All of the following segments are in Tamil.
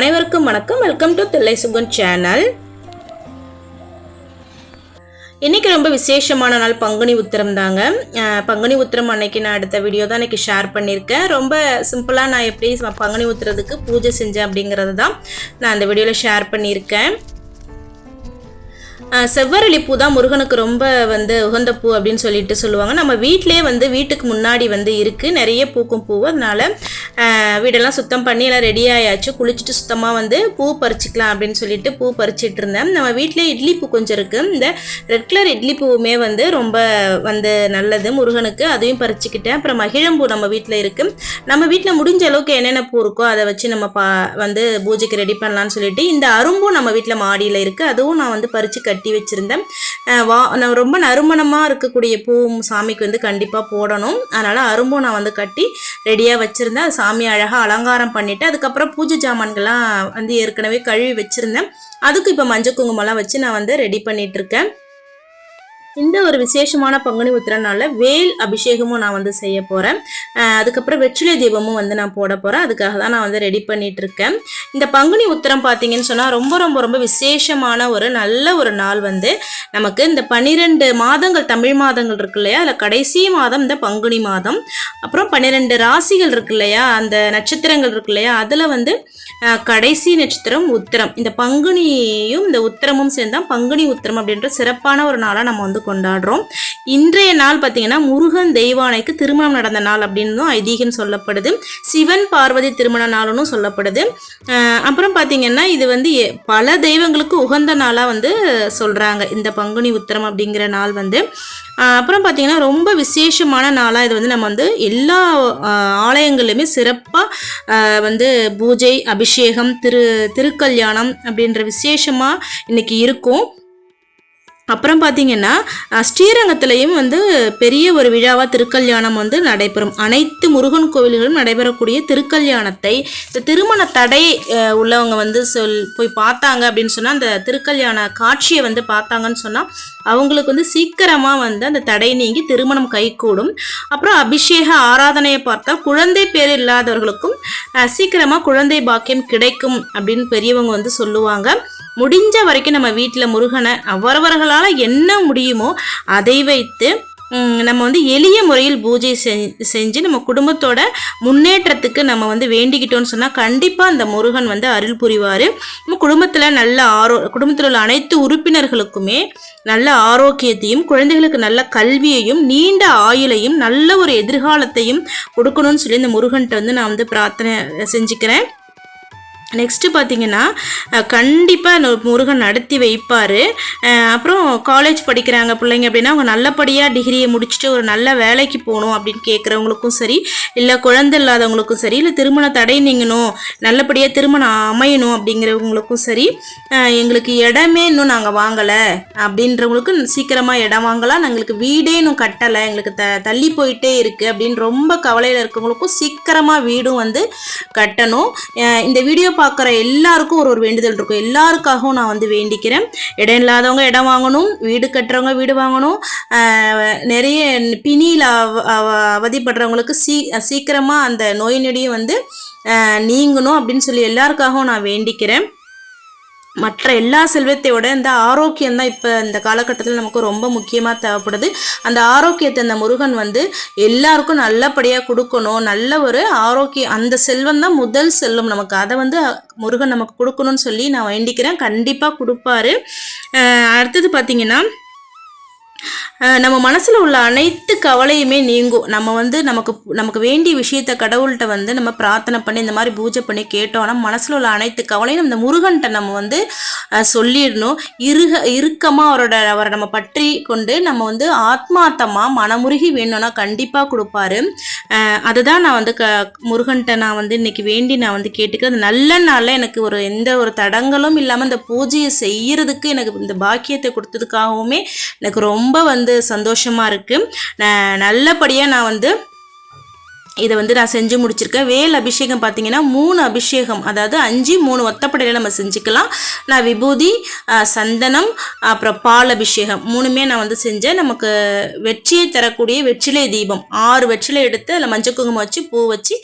அனைவருக்கும் வணக்கம். Welcome to Thillai Sugan channel இன்னைக்கு ரொம்ப விசேஷமான நாள். பங்குனி உத்திரம் தாங்க. பங்குனி உத்திரம் அன்னைக்கு நான் அடுத்த வீடியோ தான் இன்னைக்கு ஷேர் பண்ணியிருக்கேன். ரொம்ப சிம்பிளாக நான் எப்படி பங்குனி உத்திரத்துக்கு பூஜை செஞ்சேன் அப்படிங்கிறது தான் நான் அந்த வீடியோவில் ஷேர் பண்ணியிருக்கேன். செவ்வரளி பூ தான் முருகனுக்கு ரொம்ப வந்து உகந்த பூ அப்படின்னு சொல்லிட்டு சொல்லுவாங்க. நம்ம வீட்டிலேயே வந்து வீட்டுக்கு முன்னாடி வந்து இருக்குது நிறைய பூக்கும் பூ. அதனால் வீடெல்லாம் சுத்தம் பண்ணி எல்லாம் ரெடி ஆயாச்சு. குளிச்சுட்டு சுத்தமாக வந்து பூ பறிச்சுக்கலாம் அப்படின்னு சொல்லிட்டு பூ பறிச்சிட்டு இருந்தேன். நம்ம வீட்டிலே இட்லி பூ கொஞ்சம் இருக்குது இந்த ரெட் கலர் இட்லி பூவுமே வந்து ரொம்ப வந்து நல்லது முருகனுக்கு. அதையும் பறிச்சுக்கிட்டேன். அப்புறம் மகிழம்பூ நம்ம வீட்டில் இருக்குது நம்ம வீட்டில் முடிஞ்ச அளவுக்கு என்னென்ன பூ இருக்கோ அதை வச்சு நம்ம பா வந்து பூஜைக்கு ரெடி பண்ணலான்னு சொல்லிட்டு இந்த அரும்பும் நம்ம வீட்டில் மாடியில் இருக்குது அதுவும் நான் வந்து பறித்து கட்டி கட்டி வச்சுருந்தேன். வா நான் ரொம்ப நறுமணமாக இருக்கக்கூடிய பூ சாமிக்கு வந்து கண்டிப்பாக போடணும். அதனால் அரும்பும் நான் வந்து கட்டி ரெடியாக வச்சுருந்தேன். அது சாமி அழகாக அலங்காரம் பண்ணிவிட்டு அதுக்கப்புறம் பூஜை ஜாமான்கள்லாம் வந்து ஏற்கனவே கழுவி வச்சுருந்தேன். அதுக்கு இப்போ மஞ்சள் குங்குமம்லாம் வச்சு நான் வந்து ரெடி பண்ணிகிட்ருக்கேன் இந்த ஒரு விசேஷமான பங்குனி உத்திர நாளில் வேல் அபிஷேகமும் நான் வந்து செய்ய போகிறேன் அதுக்கப்புறம் வெற்றிலை தீபமும் வந்து நான் போட போகிறேன் அதுக்காக தான் நான் வந்து ரெடி பண்ணிட்டு இருக்கேன். இந்த பங்குனி உத்திரம் பார்த்தீங்கன்னு சொன்னால் ரொம்ப ரொம்ப ரொம்ப விசேஷமான ஒரு நல்ல ஒரு நாள் வந்து நமக்கு இந்த பன்னிரெண்டு மாதங்கள் தமிழ் மாதங்கள் இருக்கு இல்லையா? அதில் கடைசி மாதம் இந்த பங்குனி மாதம். அப்புறம் பன்னிரெண்டு ராசிகள் இருக்கு இல்லையா? அந்த நட்சத்திரங்கள் இருக்கு இல்லையா? அதில் வந்து கடைசி நட்சத்திரம் உத்திரம். இந்த பங்குனியும் இந்த உத்திரமும் சேர்ந்தா பங்குனி உத்திரம் அப்படின்ற சிறப்பான ஒரு நாளாக நம்ம வந்து கொண்டாடுறோம். இன்றைய நாள் பார்த்தீங்கன்னா முருகன் தெய்வானைக்கு திருமணம் நடந்த நாள் அப்படின்னு ஐதீகம் சொல்லப்படுது. சிவன் பார்வதி திருமண நாள்னு சொல்லப்படுது. அப்புறம் பார்த்தீங்கன்னா இது வந்து எ- பல தெய்வங்களுக்கு உகந்த நாளாக வந்து சொல்கிறாங்க இந்த பங்குனி உத்திரம் அப்படிங்கிற நாள் வந்து. அப்புறம் பார்த்தீங்கன்னா ரொம்ப விசேஷமான நாளாக இது வந்து நம்ம வந்து எல்லா அஹ், ஆலயங்கள்லையுமே சிறப்பாக வந்து பூஜை அபிஷேகம் திரு திருக்கல்யாணம் அப்படின்ற விசேஷமாக இன்னைக்கு இருக்கும். அப்புறம் பார்த்தீங்கன்னா ஸ்ரீரங்கத்திலையும் வந்து பெரிய ஒரு விழாவாக திருக்கல்யாணம் வந்து நடைபெறும். அனைத்து முருகன் கோவில்களும் நடைபெறக்கூடிய திருக்கல்யாணத்தை இந்த திருமண தடை உள்ளவங்க வந்து சொல் போய் பார்த்தாங்க அப்படின்னு சொன்னால் அந்த திருக்கல்யாண காட்சியை வந்து பார்த்தாங்கன்னு சொன்னால் அவங்களுக்கு வந்து சீக்கிரமாக வந்து அந்த தடை நீங்கி திருமணம் கைகூடும். அப்புறம் அபிஷேக ஆராதனையை பார்த்தால் குழந்தை பேர் இல்லாதவர்களுக்கும் சீக்கிரமாக குழந்தை பாக்கியம் கிடைக்கும் அப்படின்னு பெரியவங்க வந்து சொல்லுவாங்க. முடிஞ்ச வரைக்கும் நம்ம வீட்டில் முருகனை அவரவர்களால் என்ன முடியுமோ அதை வைத்து நம்ம வந்து எளிய முறையில் பூஜை செஞ்சு நம்ம குடும்பத்தோட முன்னேற்றத்துக்கு நம்ம வந்து வேண்டிக்கிட்டோம்னு சொன்னால் கண்டிப்பாக அந்த முருகன் வந்து அருள் புரிவார். நம்ம குடும்பத்தில் நல்ல ஆரோ குடும்பத்தில் உள்ள அனைத்து உறுப்பினர்களுக்குமே நல்ல ஆரோக்கியத்தையும் குழந்தைகளுக்கு நல்ல கல்வியையும் நீண்ட ஆயுளையும் நல்ல ஒரு எதிர்காலத்தையும் கொடுக்கணும்னு சொல்லி இந்த முருகன்கிட்ட வந்து நான் வந்து பிரார்த்தனை செஞ்சுக்கிறேன். நெக்ஸ்ட்டு பார்த்தீங்கன்னா கண்டிப்பாக முருகன் நடத்தி வைப்பார். அப்புறம் காலேஜ் படிக்கிறாங்க பிள்ளைங்க அப்படின்னா அவங்க நல்லபடியாக டிகிரியை முடிச்சுட்டு ஒரு நல்ல வேலைக்கு போகணும் அப்படின்னு கேட்குறவங்களுக்கும் சரி இல்லை குழந்தை இல்லாதவங்களுக்கும் சரி இல்லை திருமண தடை நீங்கணும் நல்லபடியாக திருமணம் அமையணும் அப்படிங்கிறவங்களுக்கும் சரி எங்களுக்கு இடமே இன்னும் நாங்கள் வாங்கலை. அப்படின்றவங்களுக்கு சீக்கிரமாக இடம் வாங்கலாம். எங்களுக்கு வீடே இன்னும் கட்டலை. எங்களுக்கு த தள்ளி போயிட்டே இருக்குது அப்படின்னு ரொம்ப கவலையில் இருக்கவங்களுக்கும் சீக்கிரமாக வீடும் வந்து கட்டணும். இந்த வீடியோ பார்க்குற எல்லாருக்கும் ஒரு ஒரு வேண்டுதல் இருக்கும். எல்லாருக்காகவும் நான் வந்து வேண்டிக்கிறேன். இடம் இல்லாதவங்க இடம் வாங்கணும் வீடு கட்டுறவங்க வீடு வாங்கணும். நிறைய பிணியில் அவ- அவதிப்படுறவங்களுக்கு சீ சீக்கிரமாக அந்த நோய் நொடியும் வந்து நீங்கணும் அப்படின்னு சொல்லி எல்லாருக்காகவும் நான் வேண்டிக்கிறேன். மற்ற எல்லா செல்வத்தையோட இந்த ஆரோக்கியம் தான் இப்போ இந்த காலகட்டத்தில் நமக்கு ரொம்ப முக்கியமாக தேவைப்படுது. அந்த ஆரோக்கியத்தை இந்த முருகன் வந்து எல்லாருக்கும் நல்லபடியாக கொடுக்கணும். நல்ல ஒரு ஆரோக்கியம் அந்த செல்வம் தான் முதல் செல்வம் நமக்கு. அதை வந்து முருகன் நமக்கு கொடுக்கணும்னு சொல்லி நான் வேண்டிக்கிறேன். கண்டிப்பாக கொடுப்பாரு. அடுத்தது பார்த்தீங்கன்னா நம்ம மனசில் உள்ள அனைத்து கவலையுமே நீங்கும். நம்ம வந்து நமக்கு நமக்கு வேண்டிய விஷயத்த கடவுள்கிட்ட வந்து நம்ம பிரார்த்தனை பண்ணி இந்த மாதிரி பூஜை பண்ணி கேட்டோம்னா மனசில் உள்ள அனைத்து கவலையும் இந்த முருகன்கிட்ட நம்ம வந்து சொல்லிடணும். இருக இறுக்கமாக அவரோட அவரை நம்ம பற்றி கொண்டு நம்ம வந்து ஆத்மார்த்தமாக மனமுருகி வேணும்னா கண்டிப்பாக கொடுப்பாரு. அதுதான் நான் வந்து க முருகன்கிட்ட நான் வந்து இன்னைக்கு வேண்டி நான் வந்து கேட்டுக்கிறேன். நல்ல நாளில் எனக்கு ஒரு எந்த ஒரு தடங்களும் இல்லாமல் இந்த பூஜையை செய்கிறதுக்கு எனக்கு இந்த பாக்கியத்தை கொடுத்ததுக்காகவுமே எனக்கு ரொம்ப ரொம்ப வந்து சந்தோஷமாக இருக்குது நல்லபடியாக நான் வந்து இதை வந்து நான் செஞ்சு முடிச்சிருக்கேன். வேல் அபிஷேகம் பார்த்தீங்கன்னா மூணு அபிஷேகம் அதாவது அஞ்சு மூணு ஒத்தப்படையில் நம்ம செஞ்சுக்கலாம். நான் விபூதி சந்தனம் அப்புறம் பால் அபிஷேகம் மூணுமே நான் வந்து செஞ்சேன். நமக்கு வெற்றியை தரக்கூடிய வெற்றிலை தீபம் ஆறு வெற்றிலை எடுத்து அதில் மஞ்சள் குங்குமம் வச்சு பூ வச்சு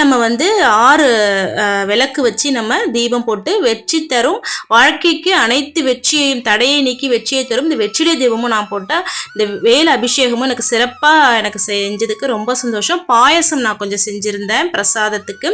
நம்ம வந்து ஆறு விளக்கு வச்சு நம்ம தீபம் போட்டு வெற்றி தரும். வாழ்க்கைக்கு அனைத்து வெற்றியையும் தடையை நீக்கி வெற்றியை தரும். இந்த வெற்றிலை தீபமும் நான் போட்டால் இந்த வேல் அபிஷேகமும் எனக்கு சிறப்பாக எனக்கு செஞ்சதுக்கு ரொம்ப சந்தோஷம். பாயசம் நான் கொஞ்சம் செஞ்சுருந்தேன் பிரசாதத்துக்கு.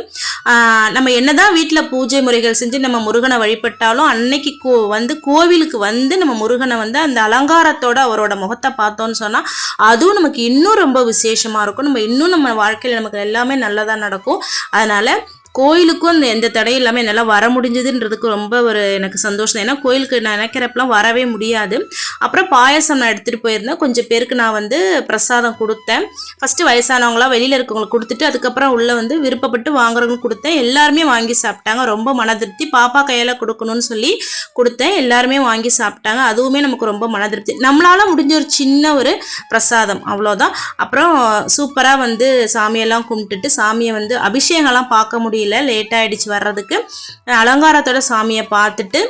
நம்ம நம்ம என்னதான் வீட்டில் பூஜை முறைகள் செஞ்சு நம்ம முருகனை வழிபட்டாலும் அன்னைக்கு கோ வந்து கோவிலுக்கு வந்து நம்ம முருகனை வந்து அந்த அலங்காரத்தோட அவரோட முகத்தை பார்த்தோன்னு சொன்னால் அதுவும் நமக்கு இன்னும் ரொம்ப விசேஷமாக இருக்கும். நம்ம இன்னும் நம்ம வாழ்க்கையில் நமக்கு எல்லாமே நல்லதாக நடக்கும். அதனால் கோயிலுக்கும் இந்த எந்த தடையும் இல்லாமல் என்னால் வர முடிஞ்சதுன்றதுக்கு ரொம்ப ஒரு எனக்கு சந்தோஷம். ஏன்னா கோயிலுக்கு நான் நினைக்கிறப்பெல்லாம் வரவே முடியாது. அப்புறம் பாயசம் நான் எடுத்துகிட்டு போயிருந்தேன். கொஞ்சம் பேருக்கு நான் வந்து பிரசாதம் கொடுத்தேன். ஃபஸ்ட்டு வயசானவங்களாம் வெளியில் இருக்கவங்களுக்கு கொடுத்துட்டு அதுக்கப்புறம் உள்ளே வந்து விருப்பப்பட்டு வாங்குறவங்களுக்கு கொடுத்தேன். எல்லாருமே வாங்கி சாப்பிட்டாங்க. ரொம்ப மன திருப்தி. பாப்பா கையால் கொடுக்கணும்னு சொல்லி கொடுத்தேன். எல்லாருமே வாங்கி சாப்பிட்டாங்க. அதுவுமே நமக்கு ரொம்ப மன திருப்தி. நம்மளால் முடிஞ்ச ஒரு சின்ன ஒரு பிரசாதம். அவ்வளோதான் அப்புறம் சூப்பராக வந்து சாமியெல்லாம் கும்பிட்டுட்டு சாமியை வந்து அபிஷேகம்லாம் பார்க்க முடியல. லேட் ஆயிடுச்சு வர்றதுக்கு. அலங்காரத்தோட சாமியை பார்த்துட்டு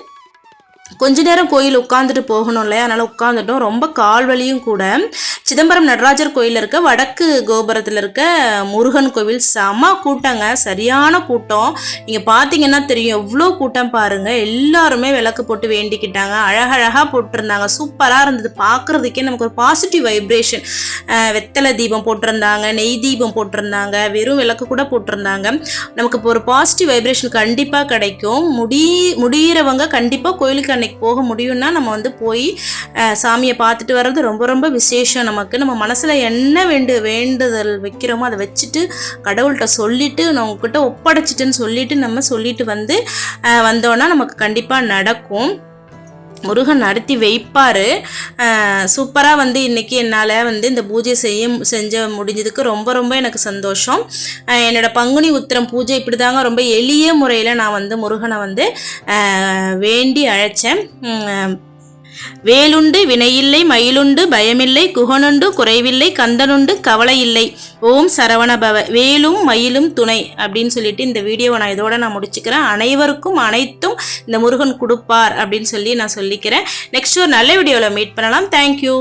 கொஞ்ச நேரம் கோயில் உட்காந்துட்டு போகணும் இல்லையா? அதனால் உட்காந்துட்டோம் ரொம்ப கால் வலியும் கூட. சிதம்பரம் நடராஜர் கோயிலில் இருக்க வடக்கு கோபுரத்தில் இருக்க முருகன் கோவில் செம கூட்டங்க. சரியான கூட்டம். நீங்கள் பார்த்தீங்கன்னா தெரியும் எவ்வளோ கூட்டம் பாருங்கள் எல்லாருமே விளக்கு போட்டு வேண்டிக்கிட்டாங்க. அழகழகாக போட்டிருந்தாங்க. சூப்பராக இருந்தது. பார்க்குறதுக்கே நமக்கு ஒரு பாசிட்டிவ் வைப்ரேஷன் வெத்தலை தீபம் போட்டிருந்தாங்க. நெய் தீபம் போட்டிருந்தாங்க. வெறும் விளக்கு கூட போட்டிருந்தாங்க. நமக்கு இப்போ ஒரு பாசிட்டிவ் வைப்ரேஷன் கண்டிப்பாக கிடைக்கும். முடி முடியிறவங்க கண்டிப்பாக கோயிலுக்கு அன்னைக்கு போக முடியும்னா நம்ம வந்து போய் சாமியை பார்த்துட்டு வர்றது ரொம்ப ரொம்ப விசேஷம் நமக்கு. நம்ம மனசில் என்ன வேண்டு வேண்டுதல் வைக்கிறோமோ அதை வச்சுட்டு கடவுள்கிட்ட சொல்லிவிட்டு நான் உங்ககிட்ட ஒப்படைச்சிட்டுன்னு சொல்லிட்டு நம்ம சொல்லிட்டு வந்து வந்தோன்னா நமக்கு கண்டிப்பாக நடக்கும். முருகன் நடத்தி வைப்பார் சூப்பராக வந்து இன்றைக்கி என்னால் வந்து இந்த பூஜை செய்ய செஞ்ச முடிஞ்சதுக்கு ரொம்ப ரொம்ப எனக்கு சந்தோஷம். என்னோடய என்னோட பங்குனி உத்திரம் பூஜை இப்படி தாங்க ரொம்ப எளிய முறையில் நான் வந்து முருகனை வந்து வேண்டி அழைச்சேன். வேலுண்டு வினையில்லை மயிலுண்டு பயமில்லை குகனுண்டு குறைவில்லை கந்தனுண்டு கவலை இல்லை ஓம் சரவணபவ வேலும் மயிலும் துணை அப்படின்னு சொல்லிட்டு இந்த வீடியோவை நான் இதோட நான் முடிச்சுக்கிறேன். அனைவருக்கும் அனைத்தும் இந்த முருகன் கொடுப்பார் அப்படின்னு சொல்லி நான் சொல்லிக்கிறேன். நெக்ஸ்ட் ஒரு நல்ல வீடியோவில் மீட் பண்ணலாம். தேங்க்யூ